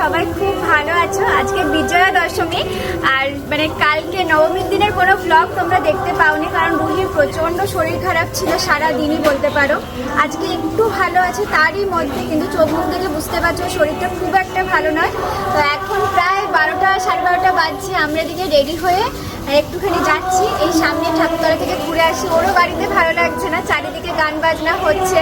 সবাই খুব ভালো আছো। আজকে বিজয়া দশমী। আর মানে কালকে নবমীর দিনের কোনো ব্লগ তোমরা দেখতে পাওনি, কারণ রুহির প্রচণ্ড শরীর খারাপ ছিল, সারা দিনই বলতে পারো। আজকে একটু ভালো আছে, তারই মধ্যে কিন্তু চোখ মুখ দেখে বুঝতে পারছ, শরীরটা খুব একটা ভালো নয়। তো এখন প্রায় বারোটা, সাড়ে বারোটা বাজছে, আমরা দিকে রেডি হয়ে একটুখানি যাচ্ছি। এই সামনে ঠাকুরতলা থেকে ঘুরে আসি। ওরও বাড়িতে ভালো লাগছে না, চারিদিকে গান বাজনা হচ্ছে।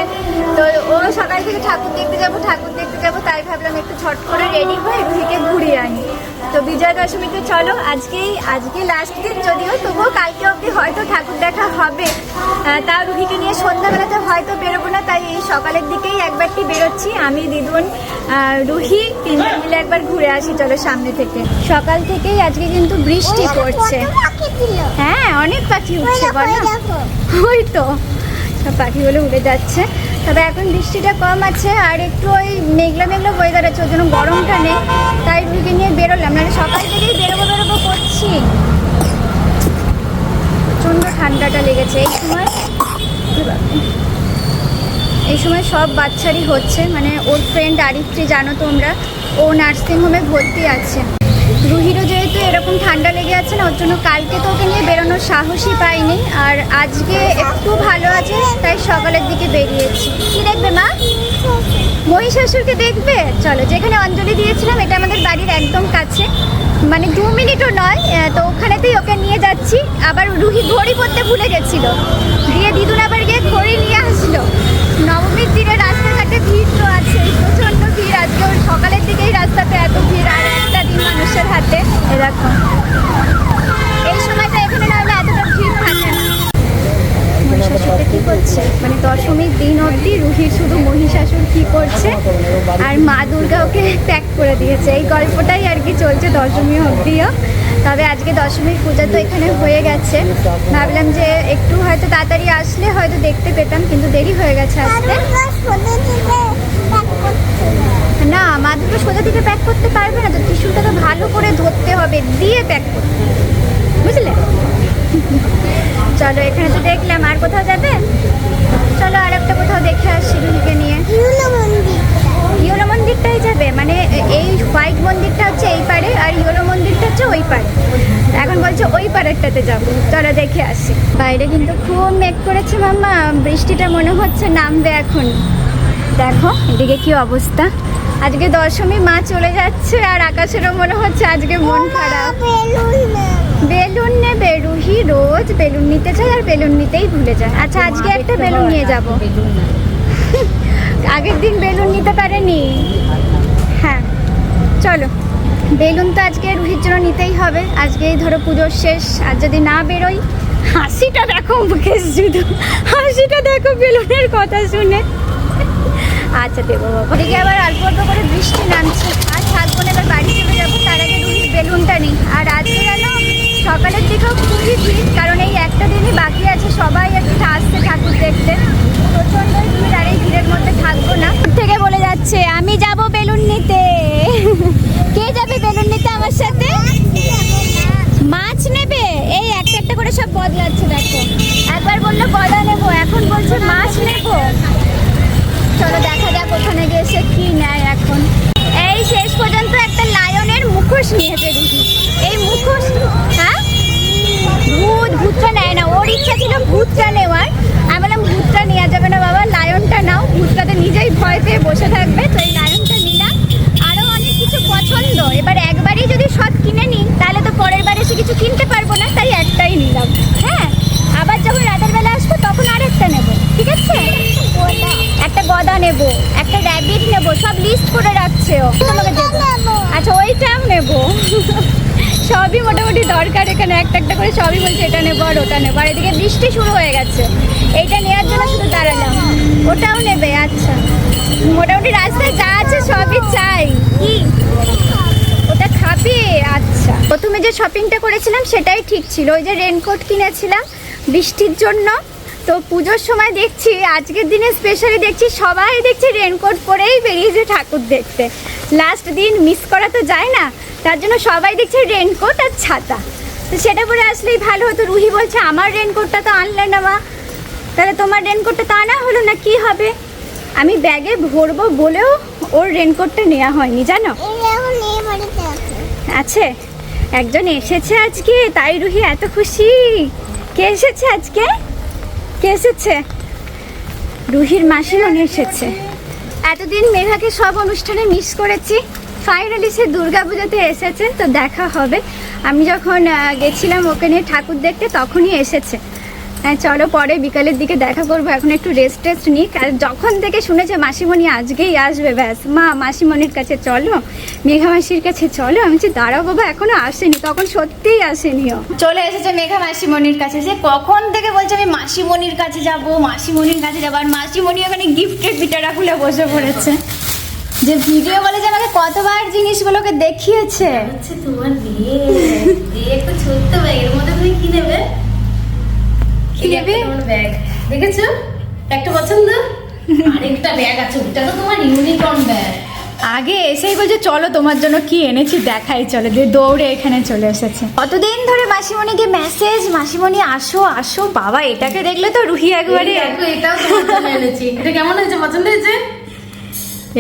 তো ও সকাল থেকে ঠাকুর দেখতে যাব, ঠাকুর দেখতে যাব, তাই ভাবলাম একটু ছট করে রেডি হয়ে রুহিকে ঘুরিয়ে আনি। তো বিজয়া দশমীতে চলো, আজকেই, আজকে লাস্ট দিন যদিও, তবুও কালকে অবধি হয়তো ঠাকুর দেখা হবে। তা রুহিকে নিয়ে সন্ধ্যাবেলাতে হয়তো বেরোবো না, তাই এই সকালের দিকেই একবারটি বেরোচ্ছি। আমি দিদুন রুহি, তিনজন মিলে একবার ঘুরে আসি, চলো সামনে থেকে। সকাল থেকেই আজকে কিন্তু বৃষ্টি পড়ছে। হ্যাঁ অনেক পাখি উঠছে, বলো। ওই তো, সব পাখিগুলো উড়ে যাচ্ছে। তবে এখন বৃষ্টিটা কম আছে আর একটু ওই মেঘলা মেঘলা ওয়েদার আছে ওই জন্য গরমটা নেই। তাই রুহিকে নিয়ে বেরোলাম মানে সকাল থেকেই বেরোবো বেরোবো করছি। প্রচণ্ড ঠান্ডাটা লেগেছে। এই সময় এই সময় সব বাচ্চারই হচ্ছে মানে ওর ফ্রেন্ড আরিত্রি, জানো তোমরা? ও নার্সিংহোমে ভর্তি আছে। রুহিরও যেহেতু এরকম ঠান্ডা লেগে আছে না, ওর জন্য কালকে তো ওকে নিয়ে বেরোনোর সাহসই পাইনি। আর আজকে একটু ভালো আছে, তাই সকালের দিকে বেরিয়েছি। কি দেখবে মা? মহিষাসুরকে দেখবে? চলো, যেখানে অঞ্জলি দিয়েছিলাম, এটা আমাদের বাড়ির একদম কাছে। মানে দু মিনিটও নয় তো ওখানেতেই ওকে নিয়ে যাচ্ছি। আবার রুহি ঘড়ি পড়তে ভুলে গেছিল। দিয়ে দিদুন আবার গিয়ে ঘড়ি নিয়ে আসলো। নবমীর দিনে রাস্তাঘাটে ভিড় তো আছে প্রচণ্ড ভিড়। আজকে ওর সকালের দিকেই রাস্তাতে এত ভিড়, আর মানুষের হাতে এরকম। এই সময়টা এখানে না হলে এতটা ভিড় থাকে করছে? মানে দশমীর দিন অবধি রুহির শুধু মহিষাসুর কি করছে? আর মা দুর্গা ওকে প্যাক করে দিয়েছে। এই গল্পটাই আর কি চলছে দশমী অবধিও। তবে আজকে দশমীর পূজা তো এখানে হয়ে গেছে। ভাবলাম যে একটু হয়তো তাড়াতাড়ি আসলে হয়তো দেখতে পেতাম, কিন্তু দেরি হয়ে গেছে আসতে না মা দুটো সোজা থেকে প্যাক করতে পারবে না তো টিস্যুটাকে ভালো করে ধরতে হবে দিয়ে প্যাক করতে বুঝলে? চলো এখানে তো দেখলাম আর কোথাও যাবে? চলো আর একটা কোথাও দেখে আসি রুহিকে নিয়ে। ইয়োলো মন্দিরটাই যাবে মানে এই হোয়াইট মন্দিরটা হচ্ছে এই পারে আর ইয়োলো মন্দিরটা হচ্ছে ওই পারে এখন বলছে ওই পারেরটাতে যাব। চলো দেখে আসি। বাইরে কিন্তু খুব মেঘ করেছে মাম্মা। বৃষ্টিটা মনে হচ্ছে নামবে এখন। দেখো এদিকে কি অবস্থা। আজকে দশমী মা চলে যাচ্ছে আর আকাশেরও মনে হচ্ছে আজকে মন খারাপ। বেলুন নেবে রুহি রোজ বেলুন নিতে চায় আর বেলুন নিতেই ভুলে যায়। আচ্ছা আজকে একটা বেলুন নিয়ে যাব। আগের দিন বেলুন নিতে পারেনি। হ্যাঁ চলো। বেলুন তো আজকে রুহির জন্য নিতেই হবে। আজকেই ধরো পুজোর শেষ। আর যদি না বেরোই হাসিটা দেখো মুখে শুধু। হাসিটা দেখো বেলুনের কথা শুনে। আচ্ছা দেবো এদিকে আবার অল্প অল্প করে বৃষ্টি নামছে। আর থাকব না এবার বাড়ি চলে যাব, তার আগে রুহির বেলুনটা নিই। আর আজকে গেল সকালের দিকেও খুবই ভিড়, কারণ এই একটা দিনই বাকি আছে, সবাই একটা আসছে ঠাকুর দেখতে। প্রচণ্ড ভিড়, আর এই ভিড়ের মধ্যে থাকব না। থেকে বলে যাচ্ছে, আমি যাব বেলুন নিতে। কে যাবে বেলুন নিতে আমার সাথে? মাছ নেবে? এই একটা একটা করে সব বদলাচ্ছে, দেখো। একবার বলল গলা নেব। এখন বলছে, মাছ নেব। চলো দেখা যাক ওখানে গিয়ে সে সবই মোটামুটি দরকার এখানে, একটা একটা করে সবই বলছে, এটা নেব আর ওটা নেব। আর এদিকে বৃষ্টি শুরু হয়ে গেছে। এইটা নেওয়ার জন্য শুধু দাঁড়ালাম। ওটাও নেবে আচ্ছা। মোটামুটি রাস্তায় যা আছে সবই চাই। কি? ওটা খাবে? আচ্ছা। প্রথমে যে শপিংটা করেছিলাম, সেটাই ঠিক ছিল। ওই যে রেনকোট কিনেছিলাম, বৃষ্টির জন্য। তো পুজোর সময় দেখছি আজকের দিনে স্পেশালি দেখছি সবাই দেখছি রেনকোট পরেই বেরিয়েছে ঠাকুর দেখতে। লাস্ট দিন মিস করা তো যায় না তার জন্য সবাই দেখছে রেনকোট আর ছাতা। তো সেটা পরে আসলেই ভালো হতো। রুহি বলছে আমার রেনকোটটা তো আনলে না মা। তাহলে তোমার রেনকোটটা তো আনা হলো না কি হবে? আমি ব্যাগে ভরবো বলেও ওর রেনকোটটা নেওয়া হয়নি জানো? আছে। একজন এসেছে আজকে তাই রুহি এত খুশি। কে এসেছে আজকে? কে এসেছে? রুহির মাসিমণি এসেছে। এতদিন মেঘাকে সব অনুষ্ঠানে মিস করেছি। ফাইনালি সে দুর্গাপুজোতে এসেছে, তো দেখা হবে। আমি যখন গেছিলাম ওখানে ঠাকুর দেখতে, তখনই এসেছে। হ্যাঁ চলো পরে বিকালের দিকে দেখা করব। এখন একটু রেস্ট টেস্ট নিই আর যখন থেকে শুনেছে মাসিমণি আজকেই আসবে ব্যাস। মা মাসিমণির কাছে চলো। মেঘা মাসির কাছে চলো। আমি যে দাঁড়াও বাবা এখনও আসেনি। তখন সত্যিই আসেনি ও চলে এসেছে মেঘা মাসিমণির কাছে। সে কখন থেকে বলছে আমি মাসিমণির কাছে যাব মাসিমণির কাছে যাব। আর মাসিমণি ওখানে গিফটের পিঠাটা খুলে বসে পড়েছে। যে ভিডিও বলে যে আমাকে কতবার জিনিসগুলোকে দেখিয়েছে। তোমার বিয়ে একটা ছোট্ট ব্যাগের মধ্যে তুমি কি নেবে কি নেবে? ব্যাগ দেখেছ? একটা পছন্দ? আরেকটা ব্যাগ আছে ওটা তো তোমার ইউনিকর্ন ব্যাগ আগে এসেই বলছে চলো তোমার জন্য কি এনেছি দেখাই চলো। দিয়ে দৌড়ে এখানে চলে এসেছে। কতদিন ধরে মাসিমণিকে মেসেজ মাসিমণি আসো আসো বাবা এটাকে দেখলে তো রুহি একবারে এটাও এনেছি। এটা কেমন হয়েছে পছন্দ হয়েছে?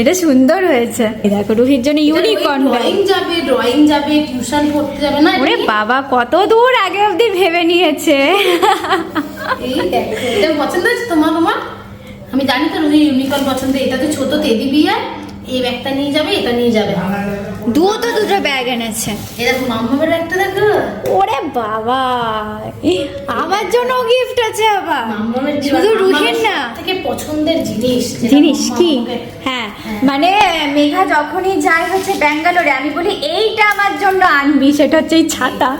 এটা সুন্দর হয়েছে। দেখো রুহির জন্য ইউনিকর্ন ড্রয়িং যাবে ড্রয়িং যাবে টিউশন পড়তে যাবে না ওরে বাবা কত দূর আগে অবধি ভেবে নিয়েছে। এই দেখো এটা পছন্দ হয়েছে তোমার তোমার আমি জানি তো রুহি ইউনিকর্ন পছন্দ এটা তো ছোট তেদি বিয়ে এই ব্যাগটা নিয়ে যাবে এটা নিয়ে যাবে। দুও তো দুটো ব্যাগ এনেছে। এই দেখো মাম্মামের একটা দেখো। ওরে বাবা আমার জন্য গিফট আছে আবার। মাম্মামের শুধু রুহির না। থেকে পছন্দের জিনিস জিনিস কি? হ্যাঁ। মানে মেঘা যখনই যায় হচ্ছে ব্যাঙ্গালোরে আমি বলি এইটা আমার জন্য আনবি। সেটা হচ্ছে এই ছাতা।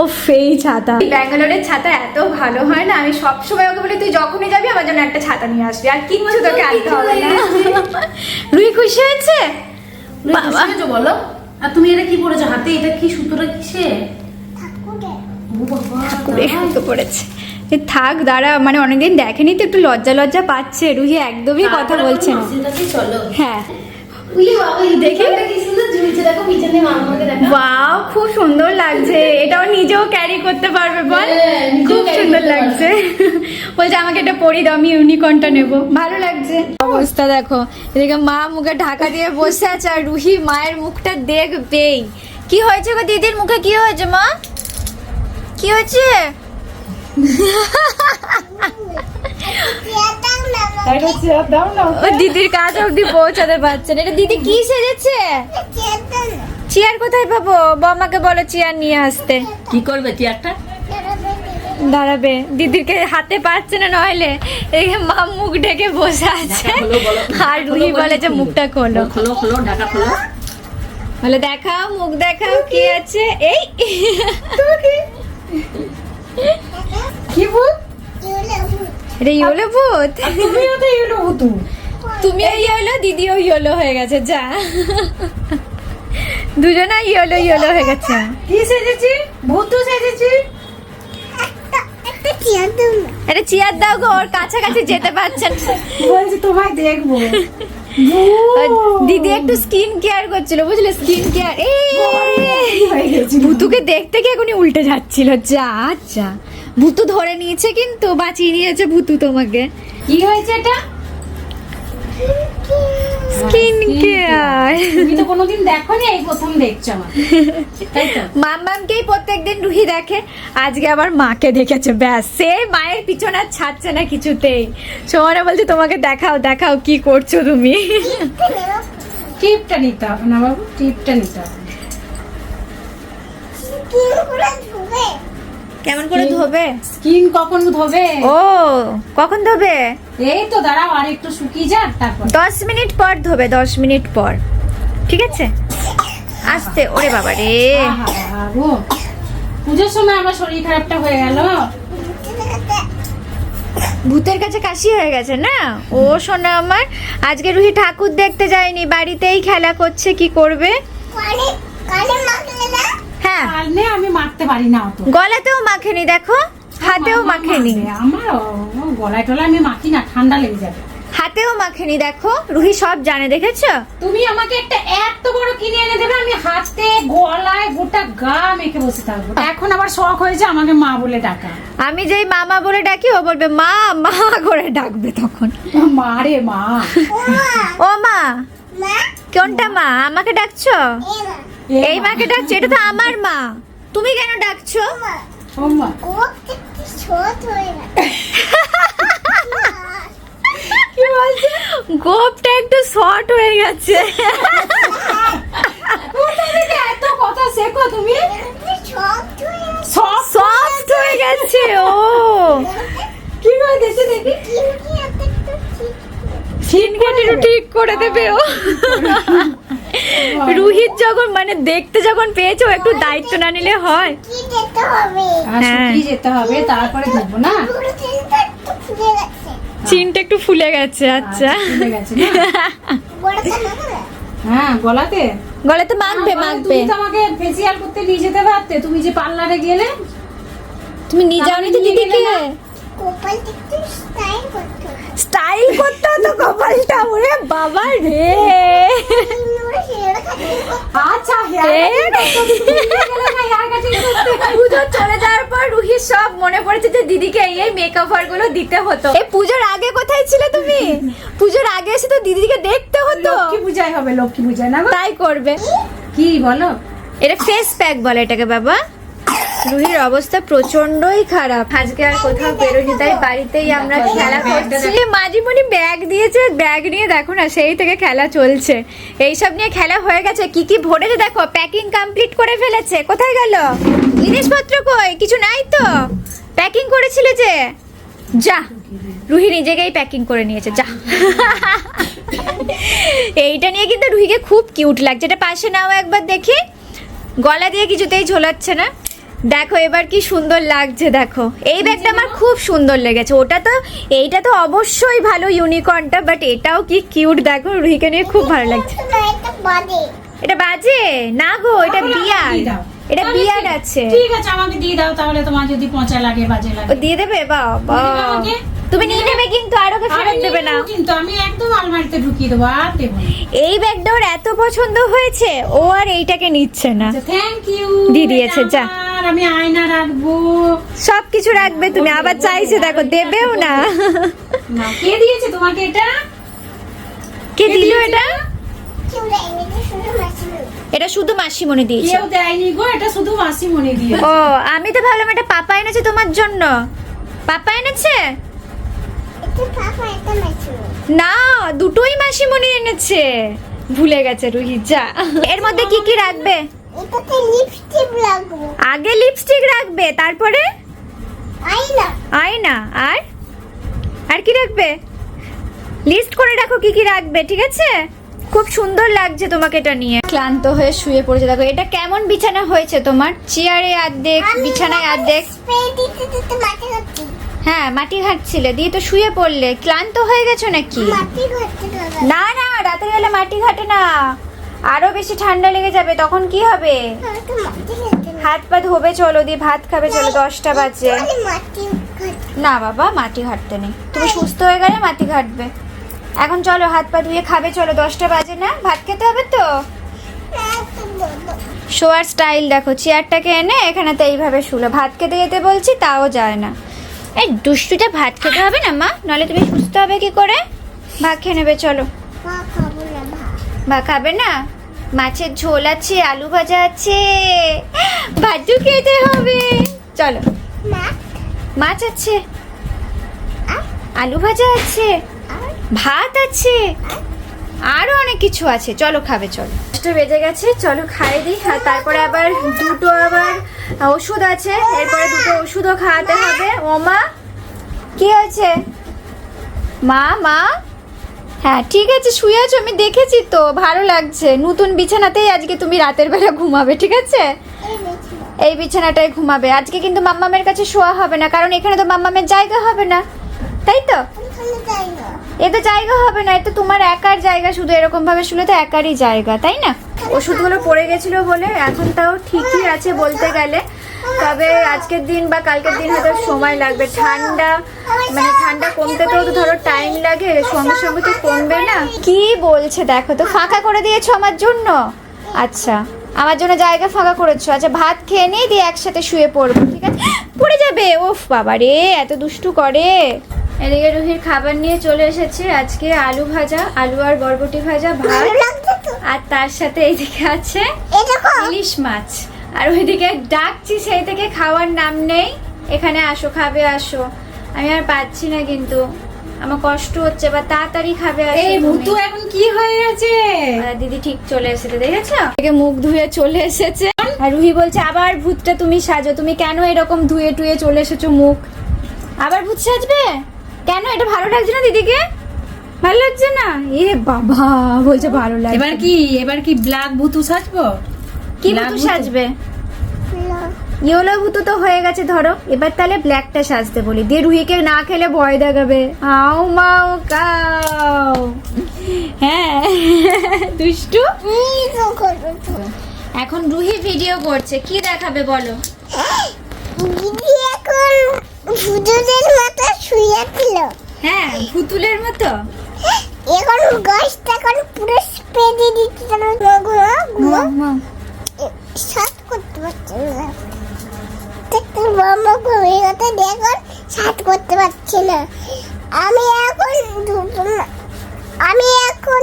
ও এই ছাতা। ব্যাঙ্গালোরের ছাতা এত ভালো হয় না? আমি সবসময় ওকে বলি তুই যখনই যাবি আমার জন্য একটা ছাতা নিয়ে আসবি। আর কিচ্ছু তোকে আনতে হবে না। রুই খুশি হয়েছে? বাবা। বলো? আর তুমি এটা কি পরেছো? হাতে এটা কি সুতোটা কিসে ও বাবা করে হাতে পড়েছে এ থাক দাঁড়া মানে অনেকদিন দেখেনি তো একটু লজ্জা লজ্জা পাচ্ছে। রুহি একদমই কথা বলছে না। হ্যাঁ। খুব সুন্দর লাগছে। এটাও নিজেও ক্যারি করতে পারবে বল। হ্যাঁ, খুব সুন্দর লাগছে। বলছে আমাকে এটা পরি দাও আমি ইউনিকর্নটা নেব। ভালো লাগছে। অবস্থা দেখো। এদিকে মা মুখে ঢাকা দিয়ে বসে আছে আর রুহি মায়ের মুখটা দেখবেই। কি হয়েছে গো দিদির মুখে? কি হয়েছে মা? কি হয়েছে? দিদির কাজ অবধি পৌঁছাতে পারছে না। এটা দিদি কি সেজেছে? চেয়ার কোথায় পাবো? বমাকে বলো চেয়ার নিয়ে আসতে। কি করবে চেয়ারটা? দাঁড়াবে। দিদিকে হাতে পারছে না নইলে এই মা মুখ ঢেকে বসে আছে। আর রুহি বলে যে মুখটা খোলো। খোলো খোলো ঢাকা খোলো। বলে দেখাও মুখ দেখাও কি আছে? এই। কি বল এটা ইয়েলো ভূত। তুমিও তো এলো হতো তুমিও ইয়েলো দিদিও ইয়েলো হয়ে গেছে যা। দুজনা ইয়েলো ইয়েলো হয়ে গেছে। কি সেজেছি? ভূত সেজেছি? এটা চেয়ার দাও গো ওর কাছাকাছি যেতে পারছেন বলছি তোমায় দেখব। দিদি একটু স্কিন কেয়ার করছিল বুঝলে? Skin care. গেছি। ভুতুকে দেখতে গিয়ে এখনই উল্টে যাচ্ছিল যা যা। ভুতু ধরে নিয়েছে কিন্তু বাঁচিয়ে নিয়েছে ভুতু তোমাকে। কি হয়েছে এটা? স্কিন কেয়ার তুমি তো কোনোদিন দেখোনি এই প্রথম দেখছ আমার তাই তো? মাম্মামকেই প্রত্যেকদিন রুহি দেখে আজকে আবার মাকে দেখেছে ব্যাস সে মায়ের পিছনে আর ছাড়ছে না কিছুতেই। সোমানা বলছে তোমাকে দেখাও দেখাও কি করছ তুমি? টিপটা নিতে হবে না বাবু টিপটা নিতে হবে। কেমন করে ধোবে? স্কিন কখন ধোবে? ও কখন ধোবে? এই তো দাঁড়াও আর একটু শুকিয়ে যাক তারপর। দশ মিনিট পর ধোবে দশ মিনিট পর। ঠিক আছে? আসতে ওরে বাবা রে। পুজোর সময় আমার শরীর খারাপটা হয়ে গেল। ভূতের কাছে কাশি হয়ে গেছে না? ও শোনা আমার আজকে রুহি ঠাকুর দেখতে যায়নি বাড়িতেই খেলা করছে কি করবে? হ্যাঁ। আমি মারতে পারি না অত। গলাতেও মাখেনি দেখো? হাতেও মাখেনি। আমার গলায় টলায় আমি মাখি না ঠান্ডা লেগে যাবে। হাতেও মাখেনি দেখো? রুহি সব জানে দেখেছ? তুমি আমাকে একটা এত বড় কিনে এনে দেবে আমি হাতে গলায় গোটা গা মেখে বসে থাকব। এখন আবার শখ হয়েছে আমাকে মা বলে ডাকা। আমি যেই মামা বলে ডাকি ও বলবে মা মা করে ডাকবে তখন। মা রে মা। ও মা। কোনটা মা? আমাকে ডাকছো? এই মাকে ডাকছে? এটা তো আমার মা। তুমি কেন ডাকছো? গোপটা একটু শর্ট হয়ে গেছে। এত কথা শেখো তুমি সফট হয়ে গেছে ও। কি দেখি ঠিক করে দেবে ও। রুহিত যখন মানে দেখতে যখন পেয়েছ একটু দায়িত্ব না নিলে হয়। হ্যাঁ। যেতে হবে তারপরে না? চিনটা একটু ফুলে গেছে আচ্ছা ফুলে গেছে না? হ্যাঁ গলাতে? গলাতে মাখবে তুমি তো আমাকে ফেসিয়াল করতে নিয়ে যেতে পারতে তুমি যে পার্লারে গেলে? তুমি নিয়ে যাওনি তো নিয়ে গেলে দিদিকে? স্টাইল করতে হতো কপালটা ওরে বাবা রে। আচ্ছা এ, হেয়ার পুজো চলে যাওয়ার পর রুহির সব মনে পড়েছে যে দিদিকে এই এই মেকআপগুলো দিতে হতো। এই পুজোর আগে কোথায় ছিলে তুমি? পুজোর আগে এসে তো দিদিকে দেখতে হতো। লক্ষ্মী পূজায় হবে লক্ষ্মী পূজায় না তাই করবে। কি বলো? এটা ফেস প্যাক বলে এটাকে বাবা। রুহির অবস্থা প্রচন্ডই খারাপ। আজকে আর কোথাও বেরোনি তাই বাড়িতেই আমরা খেলা করছি। মাঝিমণি ব্যাগ দিয়েছে, ব্যাগ নিয়ে দেখো না, সেই থেকে খেলা চলছে। এইসব নিয়ে খেলা হয়ে গেছে, কি কি ভরেছে দেখো প্যাকিং কমপ্লিট করে ফেলেছে, কোথায় গেল? জিনিসপত্র কই? কিছু নাই তো? প্যাকিং করেছিলে যে? যা, রুহি নিজেকেই প্যাকিং করে নিয়েছে, যা। এইটা নিয়ে কিন্তু রুহিকে খুব কিউট লাগছে। এটা পাশে নাও একবার দেখি। গলা দিয়ে কিছুতেই ঝোলাচ্ছে না। দেখো এবার কি সুন্দর লাগছে দেখো। এই ব্যাগটা আমার খুব সুন্দর লেগেছে। ওটা তো এইটা তো অবশ্যই ভালো ইউনিকর্নটা বাট এটাও কি কিউট দেখো রুহিকে নিয়ে খুব ভালো লাগছে। এটা বাজে? না গো এটা বিয়ার। এটা বিয়ার আছে। ঠিক আছে আমাকে দিয়ে দাও তাহলে তোমার যদি পচা লাগে বাজে লাগে। দিয়ে দেবে? বাবা? তুমি নিয়ে নেবে কিন্তু আর ওকে ফেরত দেবে না। কিন্তু আমি একদম আলমারিতে ঢুকিয়ে দেবো আর দেবো এই ব্যাগটা ওর এত পছন্দ হয়েছে ও আর এইটাকে নিচ্ছে না। থ্যাংক ইউ দিয়ে দিয়েছে, যা। আমি আয়না রাখব। সব কিছু রাখবে তুমি আবার চাইছে দেখো দেবেও না। কে দিয়েছে তোমাকে এটা? কে দিল এটা? এটা শুধু মাসিমণি দিয়েছে। কেউ দেয়নি গো এটা শুধু মাসি মনে দিয়ে ও আমি তো ভাবলাম এটা পাপা এনেছে তোমার জন্য। পাপা এনেছে? না দুটোই মাসিমণি এনেছে। ভুলে গেছে রুহি যা। এর মধ্যে কি কি রাখবে? আগে লিপস্টিক রাখবে তারপরে? আয়না। আর? আর কি রাখবে? লিস্ট করে রাখো কি কি রাখবে ঠিক আছে? খুব সুন্দর লাগছে তোমাকে এটা নিয়ে। ক্লান্ত হয়ে শুয়ে পড়েছে দেখো এটা কেমন বিছানা হয়েছে তোমার? চেয়ারে অর্ধেক বিছানায় অর্ধেক। হ্যাঁ মাটি ঘাটছিলে দিয়ে তো শুয়ে পড়লে। ক্লান্ত হয়ে গেছো নাকি? না না রাতের বেলা মাটি ঘাটে না। আরও বেশি ঠান্ডা লেগে যাবে তখন কি হবে? হাত পা ধোবে চলো দিয়ে ভাত খাবে চলো দশটা বাজে। না বাবা মাটি ঘাটতে নেই। তুমি সুস্থ হয়ে গেলে মাটি ঘাটবে। এখন চলো হাত পা ধুয়ে খাবে চলো দশটা বাজে না? ভাত খেতে হবে তো? শোয়ার স্টাইল দেখো চেয়ারটাকে এনে এখানে তো এইভাবে শুলো। ভাত খেতে যেতে বলছি তাও যায় না। এই দুষ্টুটা ভাত খেতে হবে না মা? নাহলে তুমি সুস্থ হবে কি করে? ভাত খেয়ে নেবে চলো। বা খাবে না মাছের ঝোল আছে আলু ভাজা আছে। ভাজু খেতে হবে। চলো। মাছ? আছে। আলু ভাজা আছে। ভাত আছে। আরও অনেক কিছু আছে। চলো খাবে চলো। দশটা বেজে গেছে চলো খাইয়ে দিই। আর তারপরে আবার দুটো আবার ওষুধ আছে। এরপরে দুটো ওষুধও খাওয়াতে হবে। ও মা কি হয়েছে? মা মা? হ্যাঁ ঠিক আছে শুয়ে আছো আমি দেখেছি তো ভালো লাগছে। নতুন বিছানাতেই আজকে তুমি রাতের বেলা ঘুমাবে ঠিক আছে? এই বিছানাটায় ঘুমাবে। আজকে কিন্তু মাম্মামের কাছে শোয়া হবে না কারণ এখানে তো মাম্মামের জায়গা হবে না। তাই তো? এ তো জায়গা হবে না এটা তোমার একার জায়গা, শুধু এরকম ভাবে শুলে তো একারই জায়গা, তাই না? ওষুধগুলো পড়ে গেছিল বলে, এখন তাও ঠিকই আছে বলতে গেলে। তবে আজকের দিন বা কালকের দিন হয়তো সময় লাগবে। ঠান্ডা মানে ঠান্ডা কমতে তো ধরো টাইম লাগে, সঙ্গে সঙ্গে তো কমবে না। কি বলছে দেখো তো, ফাঁকা করে দিয়েছ আমার জন্য? আচ্ছা আমার জন্য জায়গা ফাঁকা করেছ। আচ্ছা ভাত খেয়ে নিয়ে দিয়ে একসাথে শুয়ে পড়ব, ঠিক আছে? পড়ে যাবে, ওফ বাবা রে এত দুষ্টু করে। এদিকে রুহির খাবার নিয়ে চলে এসেছে আজকে আলু ভাজা আলু আর বরবটি ভাজা ভাত। আর তার সাথে এইদিকে আছে ইলিশ মাছ। আর ওইদিকে ডাকছি সেই থেকে খাওয়ার নাম নেই। এখানে আসো খাবে আসো। আমি আর পাচ্ছি না কিন্তু। আমার কষ্ট হচ্ছে বা তাড়াতাড়ি খাবে আসো এই। ভুতু এখন কি হয়ে গেছে? আর দিদি ঠিক চলে এসেছে দেখেছ? থেকে মুখ ধুয়ে চলে এসেছে। আর রুহি বলছে আবার ভূতটা তুমি সাজো। তুমি কেন এরকম ধুয়ে টুয়ে চলে এসেছ মুখ? আবার ভূত সাজবে? কেন? এটা ভালো লাগছে না দিদিকে? ভালো লাগছে না? এ বাবা বলছে ভালো লাগছে। এবার কি এবার কি ব্ল্যাক ভুতু সাজবো? কি ভূত? সাজবে? ইয়েলো ভূতু তো হয়ে গেছে ধরো। এবার তাহলে ব্ল্যাকটা সাজতে বলি। দিয়ে রুহিকে না খেলে ভয় দেখাবে। আও মাও কাও। হ্যাঁ। দুষ্টু? এখন রুহি ভিডিও করছে। কি দেখাবে বলো? ভুজুদের মতো শুয়েছিল হ্যাঁ ভুতুলের মতো। এখন গাছটা এখন পুরো স্প্রে দিয়ে দিচ্ছি শ্বাস করতে পারছে না। মামা ঘুমিয়ে গেছে শ্বাস করতে পারছে না। আমি এখন আমি এখন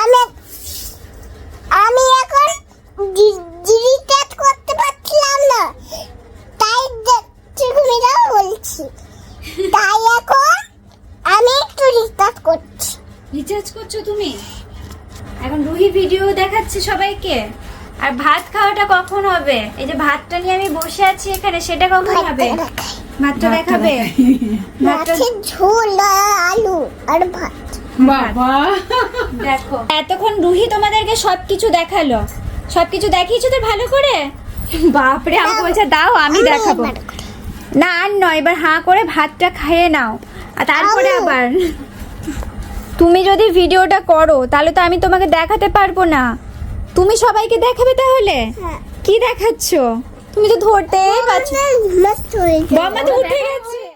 আমি আমি এখন ডিরিটেট করতে পারছিলাম না তাই দেখছি ঘুমিয়ে বলছি তাই এখন আমি একটু রিচার্জ করছি রিচার্জ করছ তুমি? এখন রুহি ভিডিও দেখাচ্ছে সবাইকে। আর ভাত খাওয়াটা কখন হবে? এই যে ভাতটা নিয়ে আমি বসে আছি এখানে সেটা কখন হবে? ভাতটা দেখাবে? ভাতটা মাছের ঝোল আলু আর ভাত। বাবা। দেখো। এতক্ষণ রুহি তোমাদেরকে সবকিছু দেখাল। সবকিছু দেখিয়েছো তো ভালো করে? বাপরে আমাকে বলছে দাও আমি দেখাবো। না আর নয় এবার হাঁ করে ভাতটা খেয়ে নাও। আর তারপরে আবার। তুমি যদি ভিডিওটা করো তাহলে তো আমি তোমাকে দেখাতে পারব না। তুমি সবাইকে দেখাবে তাহলে? হ্যাঁ। কি দেখাচ্ছ? তুমি তো ধরতেই পারছ। উঠে গেছে।